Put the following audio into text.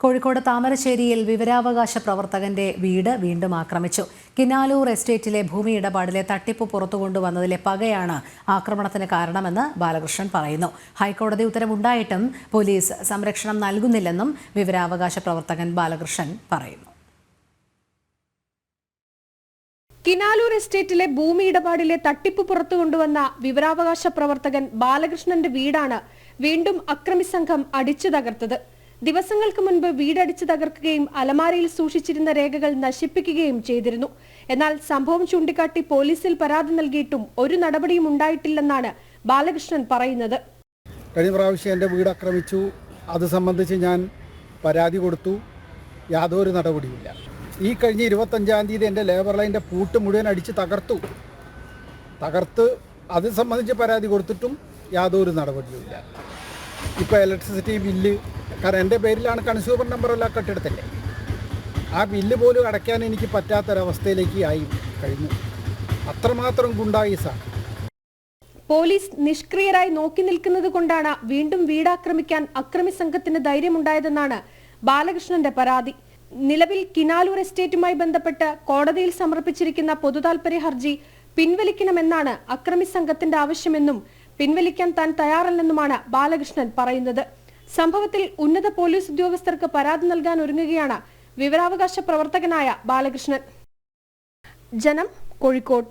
കോഴിക്കോട് താമരശ്ശേരിയിൽ വിവരാവകാശ പ്രവർത്തകന്റെ വീട് വീണ്ടും ആക്രമിച്ചു. കിനാലൂർ എസ്റ്റേറ്റിലെ ഭൂമി ഇടപാടിലെ തട്ടിപ്പ് പുറത്തു കൊണ്ടുവന്നതിലെ പകയാണ് ആക്രമണത്തിന് കാരണമെന്ന് ബാലകൃഷ്ണൻ പറയുന്നു. ഹൈക്കോടതി ഉത്തരവുണ്ടായിട്ടും പോലീസ് സംരക്ഷണം നൽകുന്നില്ലെന്നും വിവരാവകാശ പ്രവർത്തകൻ ബാലകൃഷ്ണൻ പറയുന്നു. കിനാലൂർ എസ്റ്റേറ്റിലെ ഭൂമി ഇടപാടിലെ തട്ടിപ്പ് പുറത്തു കൊണ്ടുവന്ന വിവരാവകാശ പ്രവർത്തകൻ ബാലകൃഷ്ണന്റെ വീടാണ് വീണ്ടും അക്രമി സംഘം അടിച്ചു തകർത്തത്. ദിവസങ്ങൾക്ക് മുൻപ് വീടടിച്ചു തകർക്കുകയും അലമാരയിൽ സൂക്ഷിച്ചിരുന്ന രേഖകൾ നശിപ്പിക്കുകയും ചെയ്തിരുന്നു. എന്നാൽ സംഭവം ചൂണ്ടിക്കാട്ടി പോലീസിൽ പരാതി നൽകിയിട്ടും ഒരു നടപടിയും ഉണ്ടായിട്ടില്ലെന്നാണ് ബാലകൃഷ്ണൻ പറയുന്നത്. കഴിഞ്ഞ പ്രാവശ്യം എന്റെ വീട് ആക്രമിച്ചു. അത് സംബന്ധിച്ച് ഞാൻ പരാതി കൊടുത്തു. യാതൊരു നടപടിയില്ല ഈ കഴിഞ്ഞ ഇരുപത്തഞ്ചാം തീയതി എന്റെ ലേബർ ലൈന്റെ പൂട്ട് മുഴുവൻ അടിച്ച് തകർത്തു. തകർത്ത് അത് സംബന്ധിച്ച് പരാതി കൊടുത്തിട്ടും യാതൊരു നടപടിയുമില്ല. ഇപ്പോൾ ഇലക്ട്രിസിറ്റി ബില്ല് കാരണം എന്റെ പേരിലാണ് കൺസ്യൂമർ നമ്പറെല്ലാം കെട്ടിടത്തില്ലേ? ആ ബില്ല് പോലും അടയ്ക്കാൻ എനിക്ക് പറ്റാത്തൊരവസ്ഥയിലേക്ക് ആയി കഴിഞ്ഞു. അത്രമാത്രം ഗുണ്ടായിസാണ് പോലീസ് നിഷ്ക്രിയരായി നോക്കി നിൽക്കുന്നത് കൊണ്ടാണ് വീണ്ടും വീടാക്രമിക്കാൻ അക്രമി സംഘത്തിന് ധൈര്യമുണ്ടായതെന്നാണ് ബാലകൃഷ്ണന്റെ പരാതി. നിലവിൽ കിനാലൂർ എസ്റ്റേറ്റുമായി ബന്ധപ്പെട്ട് കോടതിയിൽ സമർപ്പിച്ചിരിക്കുന്ന പൊതുതാൽപര്യ ഹർജി പിൻവലിക്കണമെന്നാണ് അക്രമി സംഘത്തിന്റെ ആവശ്യമെന്നും പിൻവലിക്കാൻ താൻ തയ്യാറല്ലെന്നുമാണ് ബാലകൃഷ്ണൻ പറയുന്നത്. സംഭവത്തിൽ ഉന്നത പോലീസ് ഉദ്യോഗസ്ഥർക്ക് പരാതി നൽകാൻ ഒരുങ്ങുകയാണ് വിവരാവകാശ പ്രവർത്തകനായ ബാലകൃഷ്ണൻ. ജനം കോഴിക്കോട്.